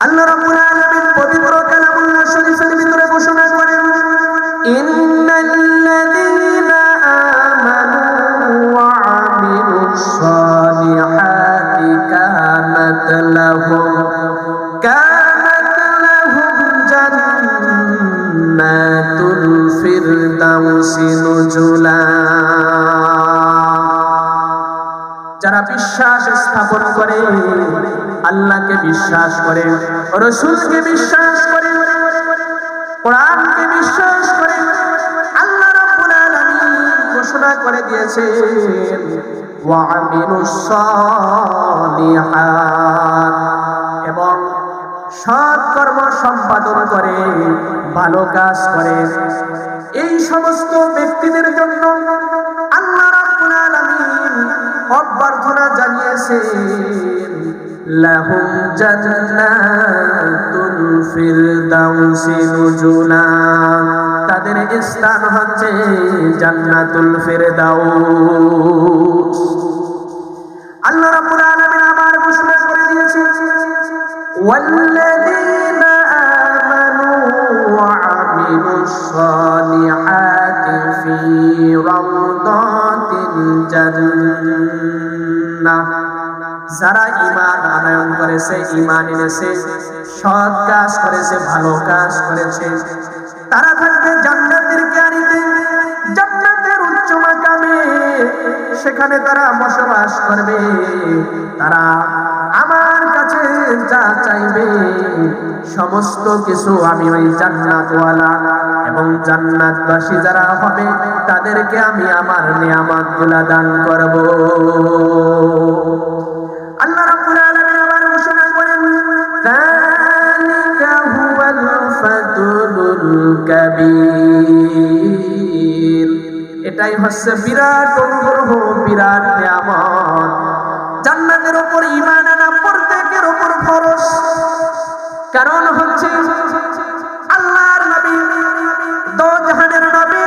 আল্লাহ রাব্বুল আলামিন পবিত্র কালামুল্লাহ শরীফের ভিতরে ঘোষণা করেন, ইন্নাল্লাযীনা আমানু ওয়া আমিলুস সালিহাতি কানাত লাহুম কানাত লাহুম জান্নাতুল ফিরদাউসি নুজুলা. যারা বিশ্বাস স্থাপন করে আল্লাহকে বিশ্বাস করে, রসুলকে বিশ্বাস করে, কোরআনকে বিশ্বাস করে, আল্লাহ রাব্বুল আলামিন ঘোষণা করে দিয়েছেন, ওয়া সালিহাত। এবং সৎ কর্ম সম্পাদন করে, ভালো কাজ করে। এই সমস্ত ব্যক্তিদের জন্য আল্লাহ রাব্বুল আলামিন অভ্যর্থনা জানিয়েছেন লাহুম জান্নাতুল ফিরদাউসি নুজুলা তাদের স্থান হচ্ছে জান্নাতুল ফিরদাউস আল্লাহ রাব্বুল আলামিন আবার ঘোষণা করে দিয়েছেন والذين آمنوا وعملوا الصالحات في روضات الجنة যারা ইমান আনয়ন করেছে ইমান এনেছে, সৎ কাজ করেছে, ভালো কাজ করেছে, তারা থাকবে জান্নাতের জ্ঞানীতে জান্নাতের উচ্চ মাকামে। সেখানে তারা বসবাস করবে। তারা আমার কাছে যা চাইবে, সমস্ত কিছু আমি ওই জান্নাতওয়ালা এবং জান্নাতবাসী যারা হবে, তাদেরকে আমি আমার নিয়ামতগুলা দান করব। হচ্ছে বিরাট অনুগ্রহ, বিরাট নিয়ামত। জান্নাতের উপর ঈমান আনা প্রত্যেকের উপর ফরজ। কারণ হচ্ছে আল্লাহর নবী দো জাহানের নবী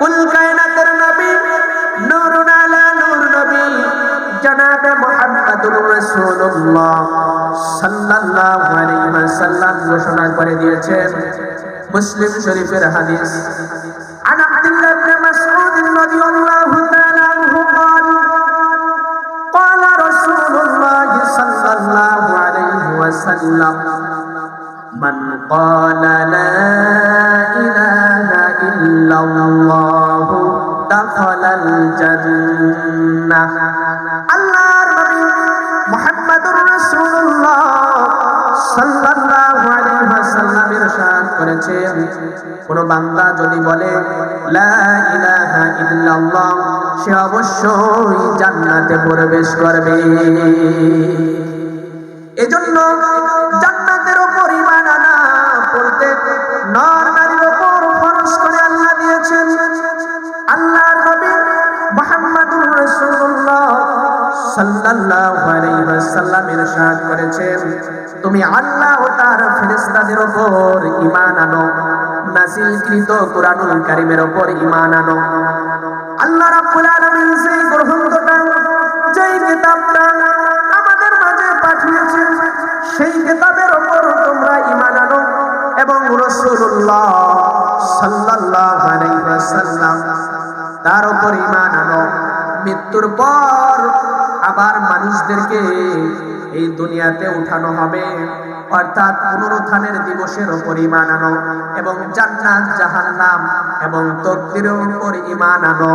কুল কায়নাতের নবী, নূরুন আলা নূর নবী, জনাব মুহাম্মদুর রাসূলুল্লাহ সাল্লাল্লাহু আলাইহি ওয়াসাল্লাম ঘোষণা করে দিয়েছেন। মুসলিম শরীফের হাদিস। وسلم من قال لا إله إلا الله دخل الجنة الله نبي محمد رسول الله সাল্লাল্লাহু আলাইহি ওয়াসাল্লাম ইরশাদ করেছেন কোন বান্দা যদি বলে লা ইলাহা ইল্লাল্লাহ সে অবশ্যই জান্নাতে প্রবেশ করবে এজন্য আনা প্রত্যেক নর নারীর করে আল্লাহ দিয়েছেন। নবী রাসূলুল্লাহ সাল্লাল্লাহু আলাইহি ওয়াসাল্লাম ইরশাদ করেছেন, তুমি আল্লাহ ও তার ফেরেশতাদের উপর ঈমান আনো নাযিলকৃত কোরআনুল কারীমের উপর ঈমান আনো। আল্লাহ রাব্বুল আলামিন সেই গ্রন্থটা এবং রাসূলুল্লাহ সাল্লাল্লাহু আলাইহি ওয়াসাল্লাম, তার উপর ঈমান আনো। মৃত্যুর পর আবার মানুষদেরকে এই দুনিয়াতে উঠানো হবে। অর্থাৎ পুনরুত্থানের দিবসের উপর ইমান আনো এবং জান্নাত, জাহান্নাম এবং তকদিরের উপর ইমান আনো।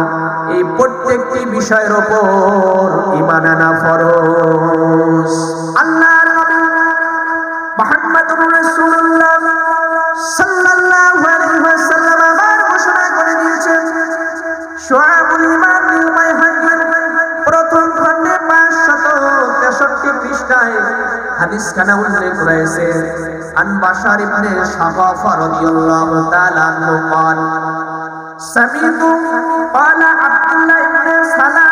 এই প্রত্যেকটি বিষয়ের উপর ইমান আনা ফরজ। আল্লাহর নবী মুহাম্মদুর রাসূলুল্লাহ সাল্লাল্লাহু আলাইহি ওয়াসাল্লাম আবার ঘোষণা করে দিয়েছেন শুআবুল ঈমান বিল বাইহাকীর প্রথম খণ্ডে 563 পৃষ্ঠায় হাদিস খানা উল্লেখ রয়েছে আন বাশার ইবনে শাগাফা রাদিয়াল্লাহু তাআলা আনহু قال سمعت قال عبد الله بن سلامة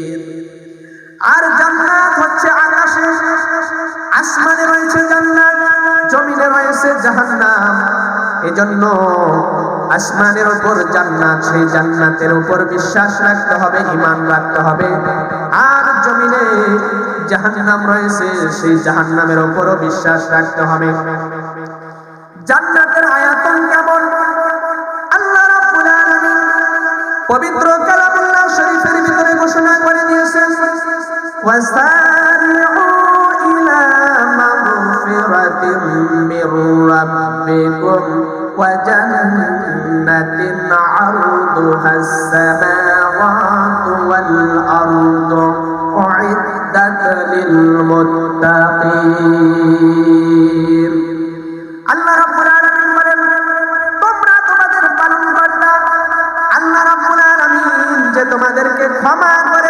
আর জান্নাত হচ্ছে আকাশে। আসমানে রয়েছে জান্নাত, জমিনে রয়েছে জাহান্নাম। এজন্য আসমানের উপর জান্নাত, সেই জান্নাতের উপর বিশ্বাস রাখতে হবে, ঈমান রাখতে হবে। আর জমিনে জাহান্নাম রয়েছে, সেই জাহান্নামের উপরও বিশ্বাস রাখতে হবে। জান্নাতের আয়াতন কেমন? আল্লাহ রাব্বুল আলামিন পবিত্র কালামুল্লাহ শরীফের ভিতরে ঘোষণা وسارعوا إلى مغفرة من ربكم وجنة عرضها السماوات والأرض أعدت للمتقين আল্লাহ রাব্বুল আলামিন বলেন তোমরা তোমাদের পালন কর্তা আল্লাহ রাব্বুল আলামিন যে তোমাদেরকে ক্ষমা করে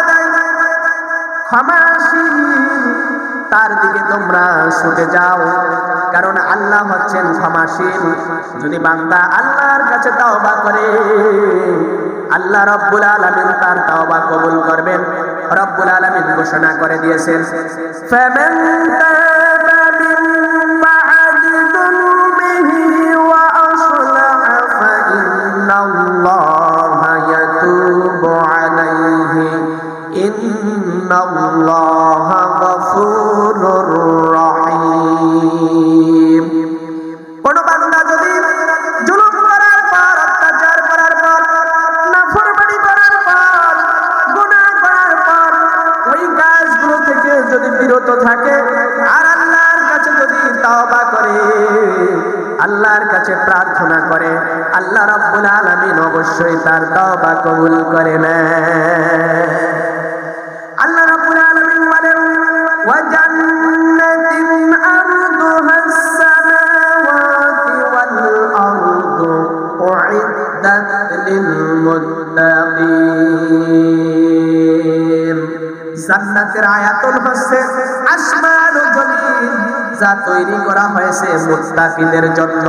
দেয় ক্ষমাশীল তার দিকে তোমরা ছুটে যাও। কারণ আল্লাহ হচ্ছেন ক্ষমাসীন যদি বান্দা আল্লাহর কাছে তওবা করে, আল্লাহ রব্বুল আলমিন তার তওবা কবুল করবেন। রব্বুল আলমিন ঘোষণা করে দিয়েছেন যদি ওই কাজগুলো থেকে যদি বিরত থাকে, আর আল্লাহর কাছে যদি তওবা করে, আল্লাহর কাছে প্রার্থনা করে, আল্লাহ রাব্বুল আলামিন অবশ্যই তার তওবা কবুল করে নেয় জান্নাতের আয়াতুল হচ্ছে আসমান জমিন যা তৈরি করা হয়েছে মুত্তাকিদের জন্য।